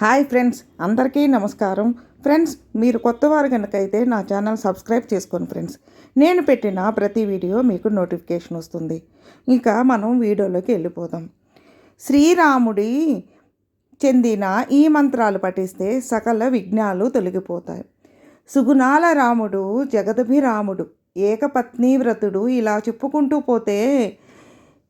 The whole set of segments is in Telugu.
హాయ్ ఫ్రెండ్స్ అందరికీ నమస్కారం. ఫ్రెండ్స్ మీరు కొత్తవారు కనుకైతే నా ఛానల్ సబ్స్క్రైబ్ చేసుకోండి ఫ్రెండ్స్. నేను పెట్టిన ప్రతి వీడియో మీకు నోటిఫికేషన్ వస్తుంది. ఇంకా మనం వీడియోలోకి వెళ్ళిపోదాం. శ్రీరాముడి చెందిన ఈ మంత్రాలు పఠిస్తే సకల విఘ్నాలు తొలగిపోతాయి. సుగుణాల రాముడు జగదభిరాముడు ఏకపత్ని వ్రతుడు ఇలా చెప్పుకుంటూ పోతే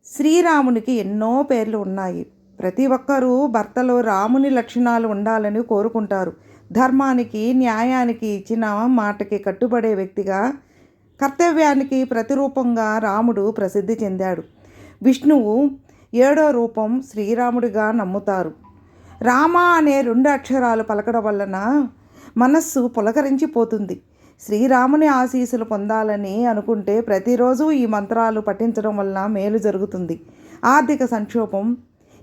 శ్రీరామునికి ఎన్నో పేర్లు ఉన్నాయి. ప్రతి ఒక్కరూ భర్తలో రాముని లక్షణాలు ఉండాలని కోరుకుంటారు. ధర్మానికి న్యాయానికి ఇచ్చిన మాటకి కట్టుబడే వ్యక్తిగా కర్తవ్యానికి ప్రతిరూపంగా రాముడు ప్రసిద్ధి చెందాడు. విష్ణువు ఏడో రూపం శ్రీరాముడిగా నమ్ముతారు. రామ అనే రెండు అక్షరాలు పలకడం వలన మనస్సు పులకరించిపోతుంది. శ్రీరాముని ఆశీస్సులు పొందాలని అనుకుంటే ప్రతిరోజు ఈ మంత్రాలు పఠించడం వల్ల మేలు జరుగుతుంది. ఆర్థిక సంక్షోభం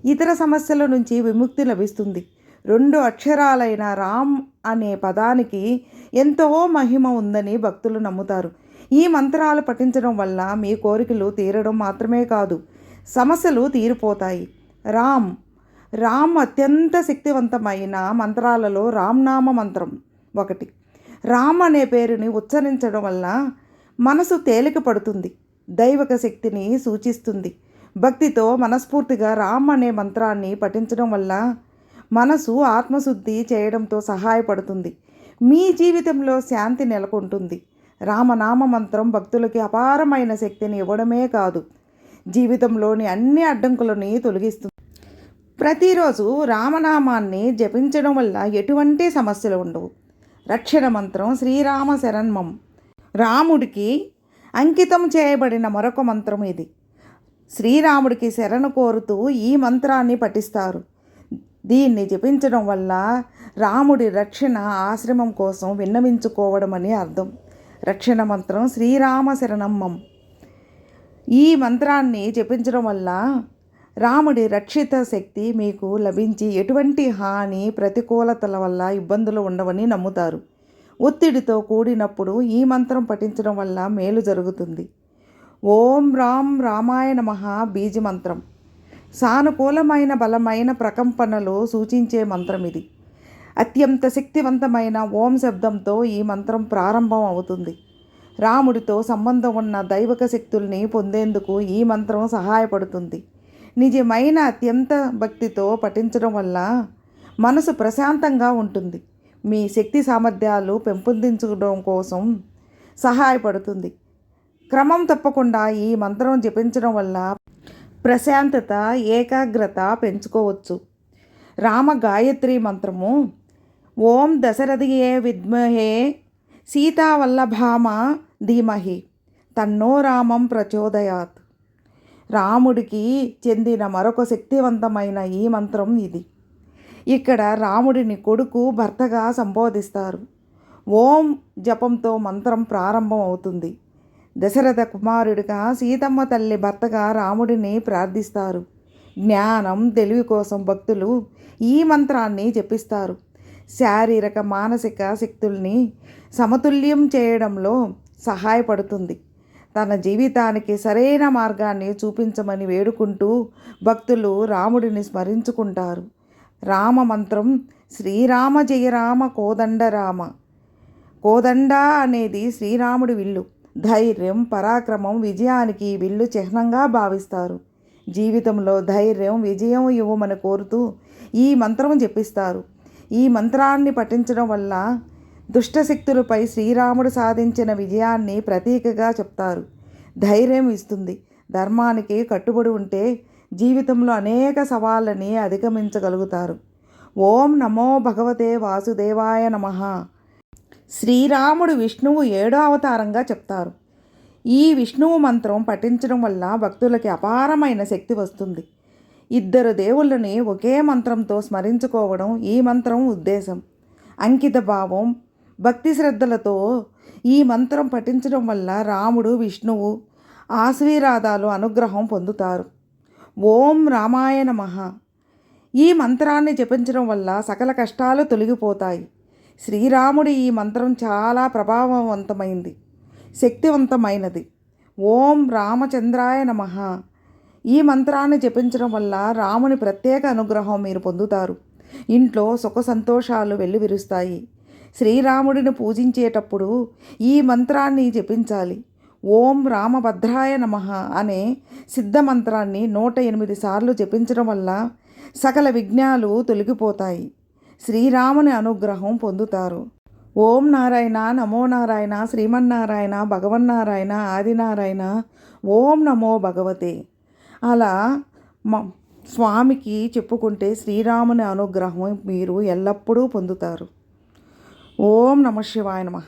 ఇతర సమస్యల నుంచి విముక్తి లభిస్తుంది. రెండు అక్షరాలైన రామ్ అనే పదానికి ఎంతో మహిమ ఉందని భక్తులు నమ్ముతారు. ఈ మంత్రాలు పఠించడం వల్ల మీ కోరికలు తీరడం మాత్రమే కాదు సమస్యలు తీరిపోతాయి. రామ్ రామ్ అత్యంత శక్తివంతమైన మంత్రాలలో రామ్నామ మంత్రం ఒకటి. రామ్ అనే పేరుని ఉచ్చరించడం వల్ల మనసు తేలిక పడుతుంది దైవక శక్తిని సూచిస్తుంది. భక్తితో మనస్ఫూర్తిగా రామ్ అనే మంత్రాన్ని పఠించడం వల్ల మనసు ఆత్మశుద్ధి చేయడంతో సహాయపడుతుంది. మీ జీవితంలో శాంతి నెలకొంటుంది. రామనామ మంత్రం భక్తులకి అపారమైన శక్తిని ఇవ్వడమే కాదు జీవితంలోని అన్ని అడ్డంకులని తొలగిస్తుంది. ప్రతిరోజు రామనామాన్ని జపించడం వల్ల ఎటువంటి సమస్యలు ఉండవు. రక్షణ మంత్రం శ్రీరామ శరణ్మం రాముడికి అంకితం చేయబడిన మరొక మంత్రం ఇది. శ్రీరాముడికి శరణు కోరుతూ ఈ మంత్రాన్ని పఠిస్తారు. దీన్ని జపించడం వల్ల రాముడి రక్షణ ఆశ్రమం కోసం విన్నవించుకోవడం అని అర్థం. రక్షణ మంత్రం శ్రీరామ శరణమ్మం. ఈ మంత్రాన్ని జపించడం వల్ల రాముడి రక్షిత శక్తి మీకు లభించి ఎటువంటి హాని ప్రతికూలతల వల్ల ఇబ్బందులు ఉండవని నమ్ముతారు. ఒత్తిడితో కూడినప్పుడు ఈ మంత్రం పఠించడం వల్ల మేలు జరుగుతుంది. ఓం రామ్ రామాయ నమ బీజ మంత్రం. సానుకూలమైన బలమైన ప్రకంపనలు సూచించే మంత్రం ఇది. అత్యంత శక్తివంతమైన ఓం శబ్దంతో ఈ మంత్రం ప్రారంభం అవుతుంది. రాముడితో సంబంధం ఉన్న దైవక శక్తుల్ని పొందేందుకు ఈ మంత్రం సహాయపడుతుంది. నిజమైన అత్యంత భక్తితో పఠించడం వల్ల మనసు ప్రశాంతంగా ఉంటుంది. మీ శక్తి సామర్థ్యాలు పెంపొందించడం కోసం సహాయపడుతుంది. క్రమం తప్పకుండా ఈ మంత్రం జపించడం వల్ల ప్రశాంతత ఏకాగ్రత పెంచుకోవచ్చు. రామ గాయత్రి మంత్రము ఓం దశరథియే విద్మహే సీతావల్లభామ ధీమహి తన్నో రామం ప్రచోదయాత్. రాముడికి చెందిన మరొక శక్తివంతమైన ఈ మంత్రం ఇది. ఇక్కడ రాముడిని కొడుకు భర్తగా సంబోధిస్తారు. ఓం జపంతో మంత్రం ప్రారంభం అవుతుంది దశరథ కుమారుడిగా సీతమ్మ తల్లి భర్తగా రాముడిని ప్రార్థిస్తారు. జ్ఞానం తెలివి కోసం భక్తులు ఈ మంత్రాన్ని జపిస్తారు. శారీరక మానసిక శక్తుల్ని సమతుల్యం చేయడంలో సహాయపడుతుంది. తన జీవితానికి సరైన మార్గాన్ని చూపించమని వేడుకుంటూ భక్తులు రాముడిని స్మరించుకుంటారు. రామ మంత్రం శ్రీరామ జయరామ కోదండరామ. కోదండ రామ కోదండ అనేది శ్రీరాముడి విల్లు. ధైర్యం పరాక్రమం విజయానికి విల్లు చిహ్నంగా భావిస్తారు. జీవితంలో ధైర్యం విజయం ఇవ్వమని కోరుతూ ఈ మంత్రం జపిస్తారు. ఈ మంత్రాన్ని పఠించడం వల్ల దుష్టశక్తులపై శ్రీరాముడు సాధించిన విజయాన్ని ప్రతీకగా చెప్తారు. ధైర్యం ఇస్తుంది. ధర్మానికి కట్టుబడి ఉంటే జీవితంలో అనేక సవాళ్ళని అధిగమించగలుగుతారు. ఓం నమో భగవతే వాసుదేవాయ నమః. శ్రీరాముడు విష్ణువు ఏడో అవతారంగా చెప్తారు. ఈ విష్ణువు మంత్రం పఠించడం వల్ల భక్తులకి అపారమైన శక్తి వస్తుంది. ఇద్దరు దేవుళ్ళని ఒకే మంత్రంతో స్మరించుకోవడం ఈ మంత్రం ఉద్దేశం. అంకిత భావం భక్తి శ్రద్ధలతో ఈ మంత్రం పఠించడం వల్ల రాముడు విష్ణువు ఆశీర్వాదాలు అనుగ్రహం పొందుతారు. ఓం రామాయ మహా ఈ మంత్రాన్ని జపించడం వల్ల సకల కష్టాలు తొలగిపోతాయి. శ్రీరాముడి ఈ మంత్రం చాలా ప్రభావవంతమైంది శక్తివంతమైనది. ఓం రామచంద్రాయ నమః. ఈ మంత్రాన్ని జపించడం వల్ల రాముని ప్రత్యేక అనుగ్రహం మీరు పొందుతారు. ఇంట్లో సుఖ సంతోషాలు వెల్లివిరుస్తాయి. శ్రీరాముడిని పూజించేటప్పుడు ఈ మంత్రాన్ని జపించాలి. ఓం రామభద్రాయ నమ అనే సిద్ధ మంత్రాన్ని నూట ఎనిమిది సార్లు జపించడం వల్ల సకల విఘ్నాలు తొలగిపోతాయి. శ్రీరాముని అనుగ్రహం పొందుతారు. ఓం నారాయణ నమో నారాయణ శ్రీమన్నారాయణ భగవన్నారాయణ ఆదినారాయణ ఓం నమో భగవతే. అలా మ స్వామికి చెప్పుకుంటే శ్రీరాముని అనుగ్రహం మీరు ఎల్లప్పుడూ పొందుతారు. ఓం నమ శివాయ నమః.